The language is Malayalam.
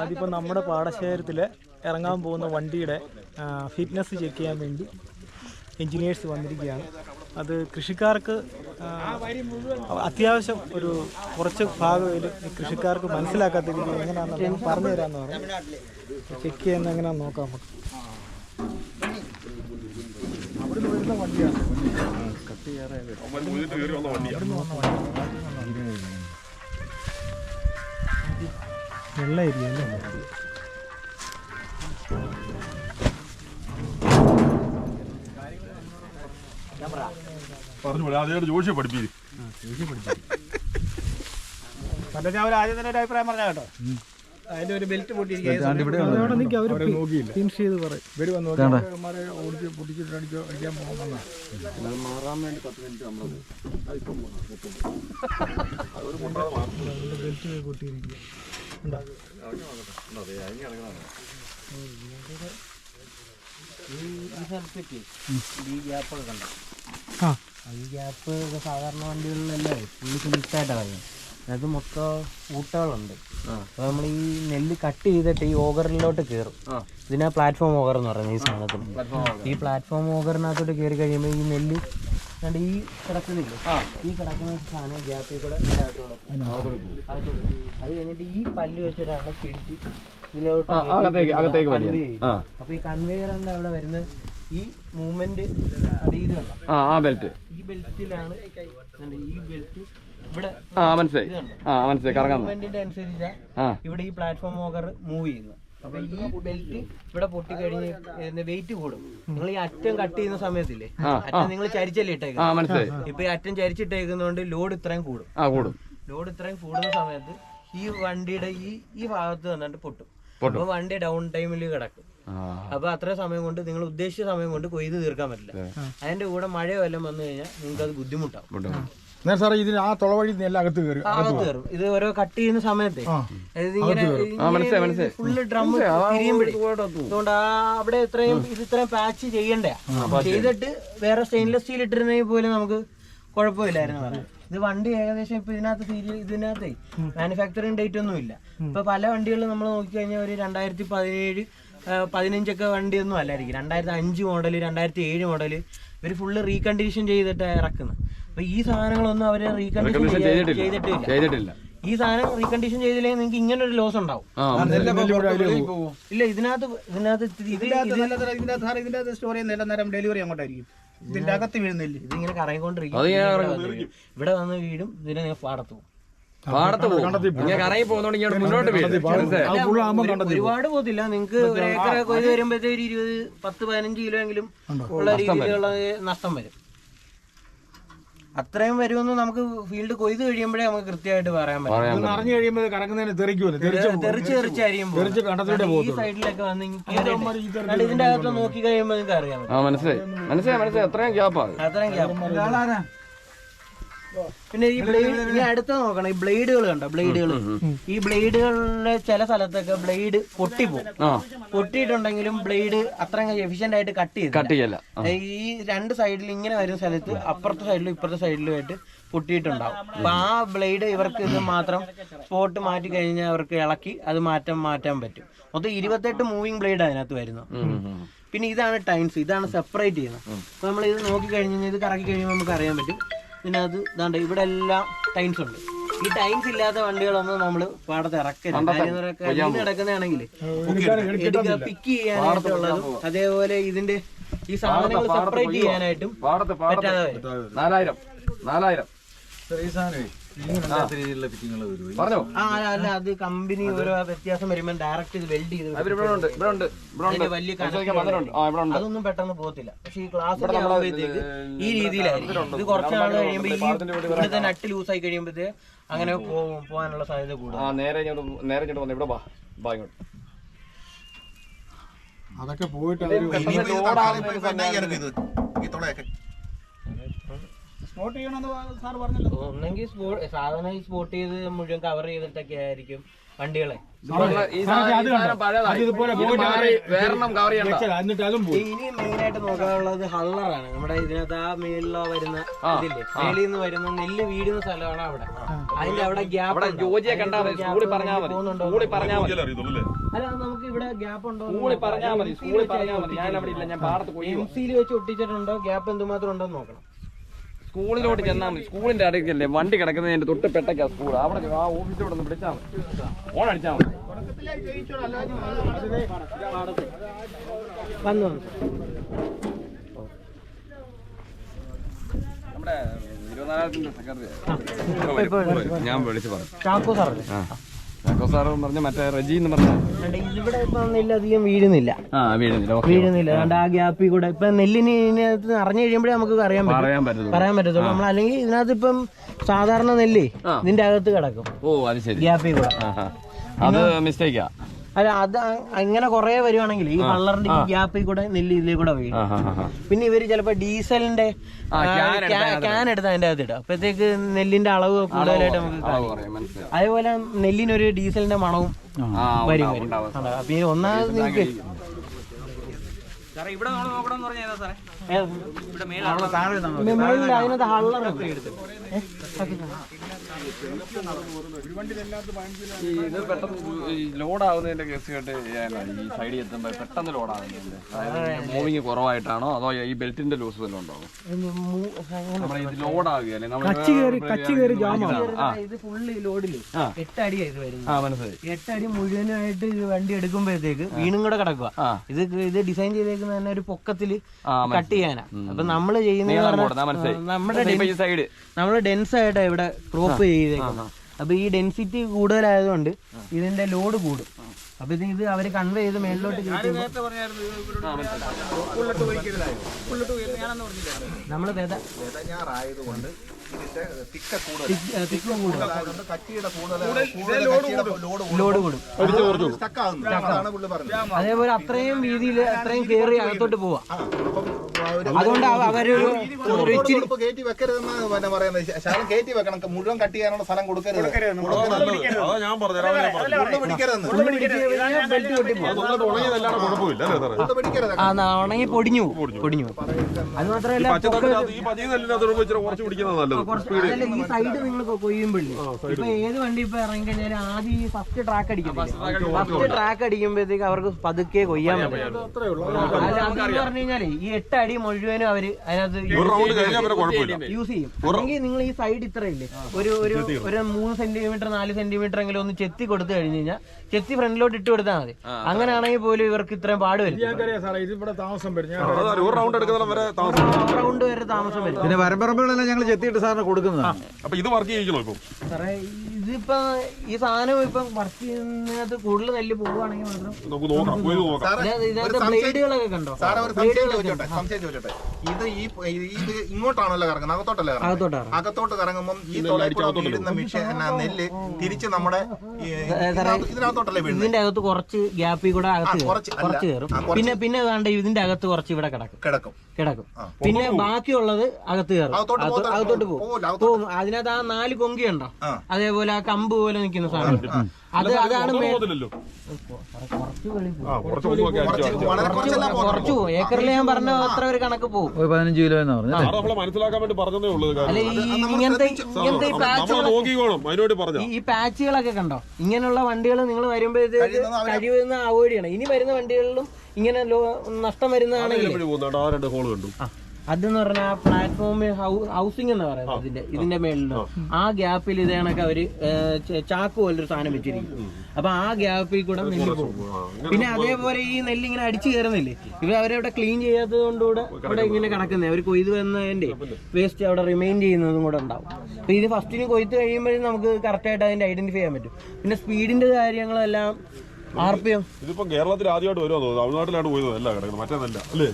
അതിപ്പോൾ നമ്മുടെ പാടശേഖരത്തിൽ ഇറങ്ങാൻ പോകുന്ന വണ്ടിയുടെ ഫിറ്റ്നസ് ചെക്ക് ചെയ്യാൻ വേണ്ടി എൻജിനീയേഴ്സ് വന്നിരിക്കുകയാണ്. അത് കൃഷിക്കാർക്ക് അത്യാവശ്യം ഒരു കുറച്ച് ഭാഗത്തിൽ കൃഷിക്കാർക്ക് മനസ്സിലാക്കാത്ത രീതിയിൽ എങ്ങനെയാണെന്ന് പറഞ്ഞു തരാമെന്ന് പറഞ്ഞു ചെക്ക് ചെയ്യുന്ന എങ്ങനെയാണെന്ന് നോക്കാം നമുക്ക്. അവിടുന്ന് വരുന്ന വണ്ടിയാണ്. ഏരിയ അല്ലേ പറഞ്ഞു പോലെ അതേ ജോഷി പഠിപ്പിക്കും. മറ്റേ ഞാൻ ഒരു ആദ്യം തന്നെ ഒരു അഭിപ്രായം പറഞ്ഞ കേട്ടോ. അതിന്റെ ഒരു ബെൽറ്റ് പൊട്ടിയിരിക്കുക ഈ സ്ഥലത്തേക്ക് ഈ ഗ്യാപ്പൊക്കെ കണ്ടോ ആ. ഈ ഗ്യാപ്പ് സാധാരണ വണ്ടികളിലല്ലേ ഫുള്ള് ഫിനിഷായിട്ടാണ് പറയുന്നത് അത് മൊത്തം ഊട്ടകളുണ്ട് അപ്പോൾ നമ്മൾ ഈ നെല്ല് കട്ട് ചെയ്തിട്ട് ഈ ഓഗറിലോട്ട് കയറും ഇതിനാ പ്ലാറ്റ്ഫോം ഓഗർ എന്ന് പറയുന്നത് ഈ സാധനത്തിന്. ഈ പ്ലാറ്റ്ഫോം ഓഗറിനകത്തോട്ട് കയറി കഴിയുമ്പോൾ ഈ നെല്ല് കണ്ട് ഈ കിടക്കുന്നില്ലേ? ഈ കിടക്കുന്ന സാധനം ഗ്യാപ്പിൽ കൂടെ. അത് കഴിഞ്ഞിട്ട് ഈ പല്ല് വെച്ചിട്ടാണ് പിടിച്ച് ഇതിലോട്ട്. അപ്പൊ ഈ കൺവെയറിന്റെ അവിടെ വരുന്ന ഈ മൂവ്മെന്റ് ആ ബെൽറ്റ് ഈ ബെൽറ്റിലാണ് ഈ ബെൽറ്റ് ഇവിടെ മനസ്സിലായി. ആ മനസ്സിലായി. കറങ്ങാൻ ഇവിടെ ഈ പ്ലാറ്റ്ഫോം ഓവർ മൂവ് ചെയ്യുന്നത്. അപ്പൊ ഈ ബെൽറ്റ് ഇവിടെ പൊട്ടി കഴിഞ്ഞ് വെയിറ്റ് കൂടും. നിങ്ങൾ ഈ അറ്റം കട്ട് ചെയ്യുന്ന സമയത്തില്ലേ? അറ്റം നിങ്ങൾ ചരിച്ചല്ലേ ഇട്ടേക്കുന്നത്? ഇപ്പൊ ഈ അറ്റം ചരിച്ചിട്ടേക്കുന്നതുകൊണ്ട് ലോഡ് ഇത്രയും കൂടും. ലോഡ് ഇത്രയും കൂടുന്ന സമയത്ത് ഈ വണ്ടിയുടെ ഈ ഈ ഭാഗത്ത് വന്നിട്ട് പൊട്ടും. അപ്പൊ വണ്ടി ഡൗൺ ടൈമിൽ കിടക്കും. അപ്പൊ അത്ര സമയം കൊണ്ട് നിങ്ങൾ ഉദ്ദേശിച്ച സമയം കൊണ്ട് കൊയ്ത് തീർക്കാൻ പറ്റില്ല. അതിന്റെ കൂടെ മഴയോ എല്ലാം വന്നു കഴിഞ്ഞാൽ നിങ്ങൾക്ക് അത് ബുദ്ധിമുട്ടാവും. ബുദ്ധിമുട്ട്. നേരെ സാറേ ഇതിന് ആ തുളവഴി എല്ലാം അകത്ത് കയറി അകത്ത് കയറും. ഇത് ഓരോ കട്ട് ചെയ്യുന്ന സമയത്ത്. ഫുള്ള് ഡ്രം അതുകൊണ്ട് ആ അവിടെ ഇത്രയും ഇത് ഇത്രയും പാച്ച് ചെയ്യണ്ടേ? ചെയ്തിട്ട് വേറെ സ്റ്റെയിൻലെസ് സ്റ്റീൽ ഇട്ടിരുന്നെങ്കിൽ പോലും നമുക്ക് കുഴപ്പമില്ലായിരുന്നു പറയാം ഇത് വണ്ടി ഏകദേശം ഇപ്പൊ ഇതിനകത്ത് സീരിയൽ ഇതിനകത്ത് മാനുഫാക്ചറിങ് ഡേറ്റ് ഒന്നും ഇല്ല. ഇപ്പൊ പല വണ്ടികളും നമ്മൾ നോക്കിക്കഴിഞ്ഞാൽ ഒരു രണ്ടായിരത്തി പതിനേഴ് പതിനഞ്ചൊക്കെ വണ്ടിയൊന്നും അല്ലായിരിക്കും. രണ്ടായിരത്തി അഞ്ച് മോഡൽ രണ്ടായിരത്തി ഏഴ് മോഡൽ ഇവർ ഫുള്ള് റീകണ്ടീഷൻ ചെയ്തിട്ട് ഇറക്കുന്നത് അപ്പൊ ഈ സാധനങ്ങളൊന്നും അവർ റീകണ്ടീഷൻ ചെയ്തിട്ടില്ല. ഈ സാധനം റീകണ്ടീഷൻ ചെയ്തില്ലെങ്കിൽ നിങ്ങൾക്ക് ഇങ്ങനെ ഒരു ലോസ് ഉണ്ടാവും ഇല്ല ഇതിനകത്ത് ഇതിനകത്ത് സ്റ്റോറി ചെയ്യുന്നില്ല നേരം ഡെലിവറി അങ്ങോട്ടായിരിക്കും. ഇതിന്റെ അകത്ത് വീഴുന്നില്ല ഇതിങ്ങനെ കറങ്ങിക്കൊണ്ടിരിക്കും. ഇവിടെ വന്ന് വീഴും. വീടും ഇതിനെ നിങ്ങൾ പാടത്തു പോകുന്നോണ്ട് ഒരുപാട് പോകത്തില്ല. നിങ്ങൾക്ക് ഒരു ഏക്കർ കൊയ്ത് വരുമ്പോഴത്തെ ഒരു ഇരുപത് പത്ത് പതിനഞ്ച് കിലോ എങ്കിലും ഉള്ള രീതിയിലുള്ള നഷ്ടം വരും. അത്രയും വരുമെന്ന് നമുക്ക് ഫീൽഡ് കൊയ്ത് കഴിയുമ്പോഴേ നമുക്ക് കൃത്യമായിട്ട് പറയാൻ പറ്റും. അറിഞ്ഞു കഴിയുമ്പോൾ കറങ്ങുന്നതിന് തെറിക്കുമല്ലോ തെറിച്ച് തെറിച്ചായിരിക്കും ഈ സൈഡിലൊക്കെ വന്ന് ഇതിന്റെ അകത്ത് നോക്കി കഴിയുമ്പോൾ നിങ്ങൾക്ക് അറിയാം പറ്റും ആ മനസ്സിലായി. മനസ്സിലായി മനസ്സിലായി. അത്രയും ഗ്യാപ്പാണ് അത്രയും gap. പിന്നെ ഈ ബ്ലേഡ് ഇനി അടുത്ത് നോക്കണം. ഈ ബ്ലേഡുകൾ കണ്ടോ? ബ്ലേഡുകൾ ഈ ബ്ലേഡുകളിലെ ചില സ്ഥലത്തൊക്കെ ബ്ലേഡ് പൊട്ടിപ്പോകും ആ. പൊട്ടിയിട്ടുണ്ടെങ്കിലും ബ്ലേഡ് അത്രയും എഫിഷ്യന്റ് ആയിട്ട് കട്ട് ചെയ്ത് കട്ട് ചെയ്യല്ല. ഈ രണ്ട് സൈഡിൽ ഇങ്ങനെ വരുന്ന സ്ഥലത്ത് അപ്പുറത്തെ സൈഡിലും ഇപ്പുറത്തെ സൈഡിലും ആയിട്ട് പൊട്ടിയിട്ടുണ്ടാവും. അപ്പൊ ആ ബ്ലേഡ് ഇവർക്ക് ഇത് മാത്രം സ്പോട്ട് മാറ്റി കഴിഞ്ഞാൽ അവർക്ക് ഇളക്കി അത് മാറ്റം മാറ്റാൻ പറ്റും. മൊത്തം ഇരുപത്തെട്ട് മൂവിങ് ബ്ലേഡ് അതിനകത്ത് വരുന്നു. പിന്നെ ഇതാണ് ടൈംസ് ഇതാണ് സെപ്പറേറ്റ് ചെയ്യുന്നത്. അപ്പൊ നമ്മൾ ഇത് നോക്കി കഴിഞ്ഞ് കഴിഞ്ഞാൽ ഇത് കറക്കി കഴിയുമ്പോൾ നമുക്ക് അറിയാൻ പറ്റും. ഇതിനകത്ത് ഇതാണ്ട് ഇവിടെ എല്ലാം ടൈൻസ് ഉണ്ട്. ഈ ടൈൻസ് ഇല്ലാത്ത വണ്ടികളൊന്നും നമ്മൾ പാടത്ത് ഇറക്കരുത്. കാര്യം കിടക്കുന്നതാണെങ്കിൽ പിക്ക് ചെയ്യാനായിട്ടുള്ളതും അതേപോലെ ഇതിന്റെ ഈ സാധനങ്ങൾ സെപ്പറേറ്റ് ചെയ്യാനായിട്ടും പറ്റാതെ വരും. നാലായിരം നാലായിരം. പറഞ്ഞോ? ആ അല്ല, അല്ല അത് കമ്പനി ഓരോ വ്യത്യാസം വരുമ്പോൾ ഡയറക്റ്റ് ഇത് വെൽഡ് ചെയ്ത് അവർ ഇവിടെ ഉണ്ട് ഇവിടെ ഉണ്ട് ഇവിടെ ഉണ്ട്. വലിയ വന്നിട്ടുണ്ട്. ആ ഇവിടെ ഉണ്ട്. അതൊന്നും പെട്ടെന്ന് പോകത്തില്ല. പക്ഷെ ഈ ക്ലാസ് ആകുമ്പോഴത്തേക്ക് ഈ രീതിയിലായിരിക്കും. ഇത് കുറച്ച് നാൾ കഴിയുമ്പോൾ ഈ ഇവിടുത്തെ നട്ട് ലൂസ് ആയി കഴിയുമ്പോഴത്തേ അങ്ങനെ പോകും പോകാനുള്ള സാധ്യത കൂടുതൽ. ആ നേരെ ഇങ്ങോട്ട് നേരെ ഇങ്ങോട്ട് വന്നു. ഇവിടെ വാ. ബാ ഇങ്ങോട്ട്. അതൊക്കെ പോയിട്ട് അവർ സ്പോട്ട് ചെയ്യണമെന്ന് സാർ പറഞ്ഞല്ലോ. ഒന്നെങ്കിൽ സാധനം സാധാരണ ഈ സ്പോട്ട് ചെയ്ത് മുഴുവൻ കവർ ചെയ്തിട്ടൊക്കെ ആയിരിക്കും വണ്ടികളെ. ഇനി മെയിൻ ആയിട്ട് നോക്കാനുള്ളത് ഹള്ളറാണ് നമ്മുടെ ഇതിനകത്ത് ആ മേളിലോ വരുന്ന ഇതില്ലേ? മേളിൽ നിന്ന് വരുന്ന നെല്ല് വീടുന്ന സ്ഥലമാണ് അവിടെ. അതിന്റെ അവിടെ ഗ്യാപ്പ് അവിടെ ജോജിയെ കണ്ടാ മതി. സ്കൂളിൽ പറഞ്ഞാൽ മതി. സ്കൂളിൽ പറഞ്ഞാൽ മതി. അല്ല നമുക്ക് ഇവിടെ ഗ്യാപ്പ് ഉണ്ടോ സ്കൂളിൽ പറഞ്ഞാൽ മതി. സ്കൂളിൽ പറഞ്ഞാൽ മതി. ഞാൻ അവിടെ ഇല്ല. ഞാൻ പാടത്ത് പോയി എം സിയിൽ വെച്ച് ഒട്ടിച്ചിട്ടുണ്ടോ? ഗ്യാപ്പ് എന്തുമാത്രം ഉണ്ടോ എന്ന് നോക്കണം. സ്കൂളിലോട്ട് ചെന്നാൽ മതി. സ്കൂളിന്റെ അടുക്കല്ലേ? വണ്ടി കിടക്കുന്നതിന്റെ തൊട്ട് പെട്ടക്കാ സ്കൂൾ. അവിടെ ആ ഓഫീസിലോട്ട് ഒന്ന് വിളിച്ചാൽ മതി. ഫോൺ അടിച്ചാൽ മതി. നമ്മുടെ ഇരുപത്തിനാലായിരത്തിന്റെ സെക്രട്ടറി. ഞാൻ വിളിച്ചു പറഞ്ഞു. ചാക്കോ സാറല്ലേ ആ ചാക്കോ സാർ പറഞ്ഞ മറ്റേ റജി എന്ന് പറഞ്ഞ ഇവിടെ ഇപ്പൊ നെല്ല് അധികം വീഴുന്നില്ല. ആ വീഴുന്നില്ല. ഓക്കെ വീഴുന്നില്ല. അതുകൊണ്ട് ആ ഗ്യാപ്പിൽ കൂടെ ഇപ്പൊ നെല്ലിന് ഇതിനകത്ത് അറിഞ്ഞു കഴിയുമ്പോഴേ നമുക്ക് അറിയാൻ പറ്റും. പറയാൻ പറ്റുന്നു പറയാൻ പറ്റത്തുള്ളൂ. നമ്മൾ അല്ലെങ്കിൽ ഇതിനകത്ത് ഇപ്പം സാധാരണ നെല്ല് ആ. ഇതിന്റെ അകത്ത് കിടക്കും. ഓ അത് ശരി. ഗ്യാപ്പിൽ കൂടെ. അത് മിസ്റ്റേക്കാ. അല്ല അത് അങ്ങനെ കുറെ വരുവാണെങ്കിൽ ഈ കള്ളറിന്റെ ഈ ഗ്യാപ്പിൽ കൂടെ നെല്ല് ഇതിലേ കൂടെ വീഴും. പിന്നെ ഇവർ ചിലപ്പോ ഡീസലിന്റെ ക്യാൻ എടുത്ത് അതിന്റെ അകത്ത് ഇടും. അപ്പഴത്തേക്ക് നെല്ലിന്റെ അളവ് കൂടുതലായിട്ട് നമുക്ക് അതേപോലെ നെല്ലിനൊരു ഡീസലിന്റെ മണവും ആ. വരും ഉണ്ടാവും, വരും. ഉണ്ടാവും. അതാ. അപ്പൊ ഈ ഒന്നാമത് നിങ്ങൾക്ക് മേളിൽ അതിനകത്ത് ഹള്ളർ ഇത് പെട്ടെന്ന് ഈ ലോഡ് ആവുന്നതിന്റെ കേസ് കേട്ട് ഈ സൈഡിൽ എത്തുമ്പോൾ പെട്ടെന്ന് ലോഡ് ആവുന്നുണ്ട് അതായത് മൂവിങ് കുറവായിട്ടാണോ അതോ ഈ ബെൽറ്റിന്റെ ലൂസ് വല്ലതും ഉണ്ടാവും ഇത് ലോഡ് ആവുകയല്ലേ നമ്മൾ ആ ഇത് ഫുള്ള് ലോഡിൽ ആ. എട്ട് ഇത് വരുന്നത് ആ മനസ്സിലായി എട്ട് അടി മുഴുവനായിട്ട് ഇത് വണ്ടി എടുക്കുമ്പോഴത്തേക്ക് വീണും കൂടെ കിടക്കുക ഇത് ഇത് ഡിസൈൻ ചെയ്തേക്കുന്ന തന്നെ ഒരു പൊക്കത്തിൽ കട്ട് ചെയ്യാനാ അപ്പൊ നമ്മൾ ചെയ്യുന്ന നമ്മുടെ സൈഡ് നമ്മൾ ഡെൻസ് ആയിട്ടാ ഇവിടെ ക്രോപ്പ് ചെയ്തേക്കുന്നത്. അപ്പൊ ഈ ഡെൻസിറ്റി കൂടുതലായതുകൊണ്ട് ഇതിന്റെ ലോഡ് കൂടും. അപ്പൊ ഇത് ഇത് അവർ കൺവേ ചെയ്ത് മേളിലോട്ട് നമ്മൾ വിത ഞാറായതുകൊണ്ട് ഇതിന്റെ തിക്ക കൂടുതൽ കൂടുതൽ ലോഡ് ലോഡ് കൂടും. അതാണ് പുള്ളി പറഞ്ഞത്. അതേപോലെ അത്രയും രീതിയിൽ അത്രയും കയറി അകത്തോട്ട് പോവാ. അതുകൊണ്ട് അവർ അവരൊരു കയറ്റി വെക്കരുതെന്ന് പിന്നെ പറയുന്നത്. കയറ്റി വെക്കണം. മുഴുവൻ കട്ട് ചെയ്യാനുള്ള സ്ഥലം കൊടുക്കരുത്. ഞാൻ ആ ഉണങ്ങി പൊടിഞ്ഞു. പൊടിഞ്ഞു. അത് മാത്രമല്ല ഈ സൈഡ് നിങ്ങൾ കൊയ്യുമ്പോഴേ ഇപ്പൊ ഏത് വണ്ടി ഇപ്പൊ ഇറങ്ങി കഴിഞ്ഞാൽ ആദ്യം ഈ ഫസ്റ്റ് ട്രാക്ക് അടിക്കും ഫസ്റ്റ് ട്രാക്ക് അടിക്കുമ്പോഴത്തേക്ക് അവർക്ക് പതുക്കെ കൊയ്യാൻ പറ്റും. പറഞ്ഞു കഴിഞ്ഞാലേ ഈ എട്ട് അടി മുഴുവനും അവർ അതിനകത്ത് യൂസ് ചെയ്യും. അല്ലെങ്കിൽ നിങ്ങൾ ഈ സൈഡ് ഇത്രയില്ലേ? ഒരു ഒരു മൂന്ന് സെന്റിമീറ്റർ നാല് സെന്റിമീറ്റർ എങ്കിലും ഒന്ന് ചെത്തി കൊടുത്തു കഴിഞ്ഞു കഴിഞ്ഞാൽ ചെത്തി ഫ്രണ്ടിലോട്ട് ഇട്ട് കൊടുത്താൽ മതി. അങ്ങനെയാണെങ്കിൽ പോലും ഇവർക്ക് ഇത്രയും പാട് വരും. താമസം വരും. ഞാൻ റൗണ്ട് വരെ താമസം വരും. പിന്നെ വരമ്പറമ്പുകളെല്ലാം ഞങ്ങൾ ചെത്തിയിട്ട് സാറിന് കൊടുക്കുന്നതാണ്. അപ്പൊ ഇത് വർക്ക് ചെയ്യിക്കണോ ഇപ്പം? സാറേ ഇതിപ്പോ ഈ സാധനം ഇപ്പൊ വർക്ക് ചെയ്യുന്നത് കൂടുതൽ നെല്ല് പോവുകയാണെങ്കിൽ മാത്രം നമുക്ക് നോക്കാം. പോയി നോക്കാം. സാറേ ഇതിനകത്ത് ഒരു ഇതിനകത്ത് സംശയം ബ്ലേഡുകളൊക്കെ കണ്ടോ? സാറേ ഒരു സംശയം ചോദിച്ചോട്ടെ സംശയം ചോദിച്ചോട്ടെ. ഇത് ഈ ഇത് ഇങ്ങോട്ടാണല്ലോ കറങ്ങുന്നത്? അകത്തോട്ടല്ലേ കറങ്ങുന്നത്? അകത്തോട്ടാണ് അകത്തോട്ട് കറങ്ങുമ്പോൾ ഈ മിഷൻ എന്നാ നെല്ല് തിരിച്ച് നമ്മുടെ ഈ ഇതിനകത്ത് ഇതിനകത്തോട്ടല്ലേ വീഴുന്നത്? ഇതിന്റെ അകത്ത് കുറച്ച് ഗ്യാപ്പിൽ കൂടെ അകത്ത് കയറും. കുറച്ച് അല്ല. കുറച്ച് കയറും. ആ, കുറച്ച് പിന്നെ പിന്നെ വേണ്ട ഇതിന്റെ അകത്ത് കുറച്ച് ഇവിടെ കിടക്കും. കിടക്കും. കിടക്കും. പിന്നെ ബാക്കിയുള്ളത് അകത്ത് കയറും. അകത്തോട്ട് അകത്ത് പോകത്തില്ല. അകത്തോട്ട് പോകും. പോകില്ല, അകത്തോട്ട് പോകും. അതിനകത്ത് ആ നാല് കൊങ്കിയുണ്ടോ? ആ. അതേപോലെ ആ കമ്പ് പോലെ നിൽക്കുന്ന സാധനം. അത് അതാണ് മേ- കുറച്ച് വെളി പോകും. കുറച്ച് ഒന്നുമൊക്കെ അടിച്ചു വളരെ കുറച്ചെല്ലാം കുറച്ച് ഏക്കറിൽ ഞാൻ പറഞ്ഞ അത്ര ഒരു കണക്ക് പോകും ഒരു പതിനഞ്ച് കിലോ എന്ന് പറഞ്ഞു. സാറ് നമ്മളെ മനസ്സിലാക്കാൻ വേണ്ടി പറഞ്ഞതേ ഉള്ളൂ ഇത് അല്ല കാര്യം. ഈ ഇങ്ങനത്തെ ഇങ്ങനത്തെ ഈ നമ്മൾ പാച്ചുകൾ നോക്കിക്കോണം. അതിനോട് പറഞ്ഞു. ഈ- പാച്ചുകളൊക്കെ കണ്ടോ? ഇങ്ങനെയുള്ള വണ്ടികൾ നിങ്ങൾ വരുമ്പോഴത്തേക്ക് കഴിയുന്ന അവോയ്ഡ് ചെയ്യണം ഇനി വരുന്ന വണ്ടികളിലും ഇങ്ങനെ ലോ- നഷ്ടം വരുന്നതാണെങ്കിൽ പോകുന്നുണ്ട് ആ രണ്ട് ഹോൾ കണ്ടു. അതെന്ന് പറഞ്ഞാൽ ആ പ്ലാറ്റ്ഫോം ഹൗസിംഗ് എന്ന് പറയുന്നത് ഇതിന്റെ ഇതിന്റെ മേളിലോ. ആ. ഗ്യാപ്പിൽ ഇത് കണക്കെ അവർ ചാക്ക് പോലൊരു സാധനം വെച്ചിരിക്കും അപ്പൊ ആ ഗ്യാപ്പിൽ കൂടെ നെല്ല് പോകും. പിന്നെ അതേപോലെ ഈ നെല്ല് ഇങ്ങനെ അടിച്ചു കയറുന്നില്ലേ ഇവർ അവരവിടെ ക്ലീൻ ചെയ്യാത്തത് കൊണ്ടുകൂടെ ഇവിടെ ഇങ്ങനെ കിടക്കുന്നത് അവർ കൊയ്ത് വന്നതിന്റെ വേസ്റ്റ് അവിടെ റിമൈൻ ചെയ്യുന്നതും കൂടെ ഉണ്ടാവും. അപ്പൊ ഇത് ഫസ്റ്റിന് കൊയ്ത്ത് കഴിയുമ്പോഴും നമുക്ക് കറക്റ്റായിട്ട് അതിന്റെ ഐഡന്റിഫൈ ചെയ്യാൻ പറ്റും. പിന്നെ സ്പീഡിന്റെ കാര്യങ്ങളെല്ലാം ആർ പി എം. ഇതിപ്പം കേരളത്തിൽ ആദ്യമായിട്ട് വരുമോ തമിഴ്നാട്ടിലാണ് പോയത് അല്ല കിടക്കുന്നത്. മറ്റേതല്ല. അല്ലേ?